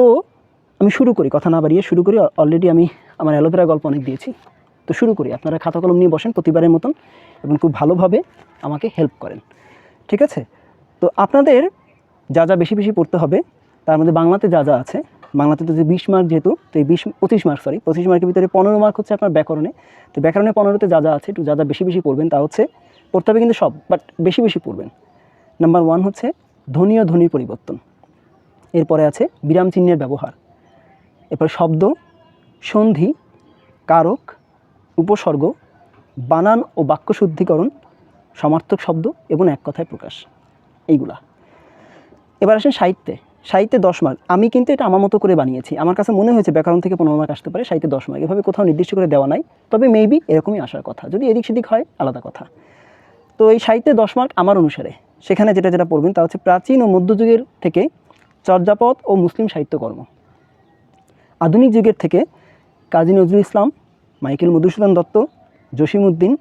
তো আমি শুরু করি, কথা না বাড়িয়ে শুরু করি। অলরেডি আমি আমার অ্যালোভেরা গল্প অনেক দিয়েছি। তো শুরু করি, আপনারা খাতা কলম নিয়ে বসেন প্রতিবারের মতন এবং খুব ভালোভাবে আমাকে হেল্প করেন। ঠিক আছে? তো আপনাদের যা যা বেশি বেশি পড়তে হবে, তার মধ্যে বাংলাতে যা যা আছে, বাংলাতে তো যে বিশ মার্ক যেহেতু, তো এই বিশ, পঁচিশ মার্ক সরি পঁচিশ মার্কের ভিতরে পনেরো মার্ক হচ্ছে আপনার ব্যাকরণে। তো ব্যাকরণে পনেরোতে যা যা আছে, একটু যা যা বেশি বেশি পড়বেন তা হচ্ছে, পড়তে হবে কিন্তু সব বাট বেশি বেশি পড়বেন। নাম্বার ওয়ান হচ্ছে ধ্বনি ও ধ্বনির পরিবর্তন। এরপরে আছে বিরাম চিহ্নের ব্যবহার। এরপর শব্দ, সন্ধি, কারক, উপসর্গ, বানান ও বাক্য শুদ্ধিকরণ, সমার্থক শব্দ এবং এক কথায় প্রকাশ। এইগুলা। এবার আসেন সাহিত্যে। সাহিত্যে দশ মার্ক। আমি কিন্তু এটা আমার মতো করে বানিয়েছি। আমার কাছে মনে হয়েছে ব্যাকরণ থেকে পনেরো মার্ক আসতে পারে, সাহিত্যে দশ মার্ক। এভাবে কোথাও নির্দিষ্ট করে দেওয়া নাই, তবে মেবি এরকমই আসার কথা। যদি এদিক সেদিক হয়, আলাদা কথা। তো এই সাহিত্যে দশ মার্ক আমার অনুসারে। সেখানে যেটা যেটা পড়বেন, তা হচ্ছে প্রাচীন ও মধ্যযুগের থেকে চর্যাপদ ও মুসলিম সাহিত্যকর্ম। আধুনিক যুগের থেকে কাজী নজরুল ইসলাম, মাইকেল মধুসূদন দত্ত জসিমউদ্দিন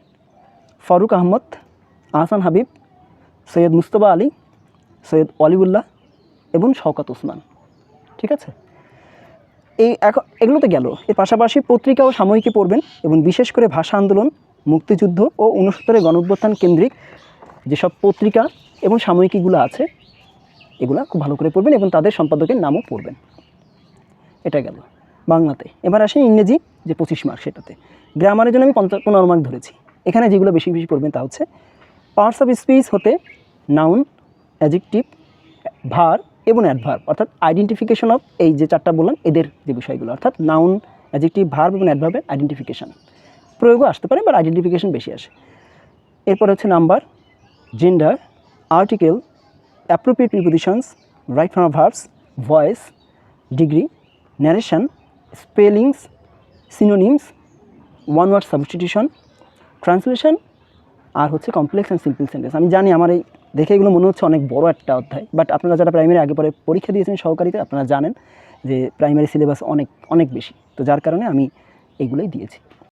ফারুক আহমদ, আহসান হাবিব, সৈয়দ মুস্তফা আলী, সৈয়দ অলিউল্লাহ এবং শওকাত ওসমান। ঠিক আছে? এই এখন এগুলো তো গেল। এর পাশাপাশি পত্রিকা ও সাময়িকী পড়বেন এবং বিশেষ করে ভাষা আন্দোলন, মুক্তিযুদ্ধ ও উনসত্তরের গণঅভ্যুত্থান কেন্দ্রিক যেসব পত্রিকা এবং সাময়িকীগুলো আছে এগুলা খুব ভালো করে পড়বেন এবং তাদের সম্পাদকের নামও পড়বেন। এটা গেল। বাংলাতে। এবার আসেন ইংরেজি যে পঁচিশ মার্ক সেটাতে। গ্রামারের জন্য আমি পঞ্চাশ, পনেরো মার্ক ধরেছি। এখানে যেগুলো বেশি বেশি পড়বেন তা হচ্ছে পার্টস অফ স্পিচ হতে নাউন অ্যাজেক্টিভ ভার এবং অ্যাডভার্ব অর্থাৎ আইডেন্টিফিকেশন অফ এই যে চারটা বললাম, এদের যে বিষয়গুলো, অর্থাৎ নাউন অ্যাজেক্টিভ ভার্ব এবং অ্যাডভার্বের আইডেন্টিফিকেশন প্রয়োগও আসতে পারে বাট আইডেন্টিফিকেশন বেশি আসে। এরপর হচ্ছে number gender article appropriate prepositions right from verbs voice degree narration spellings synonyms one word substitution translation আর হচ্ছে কমপ্লেক্স অ্যান্ড সিম্পল সেন্টেন্স আমি জানি আমার এই দেখে এগুলো মনে হচ্ছে অনেক বড় একটা অধ্যায় বাট আপনারা যারা প্রাইমারি আগে পরে পরীক্ষা দিয়েছেন সহকারীতে, আপনারা জানেন যে প্রাইমারি সিলেবাস অনেক অনেক বেশি। তো যার কারণে আমি এইগুলোই দিয়েছি।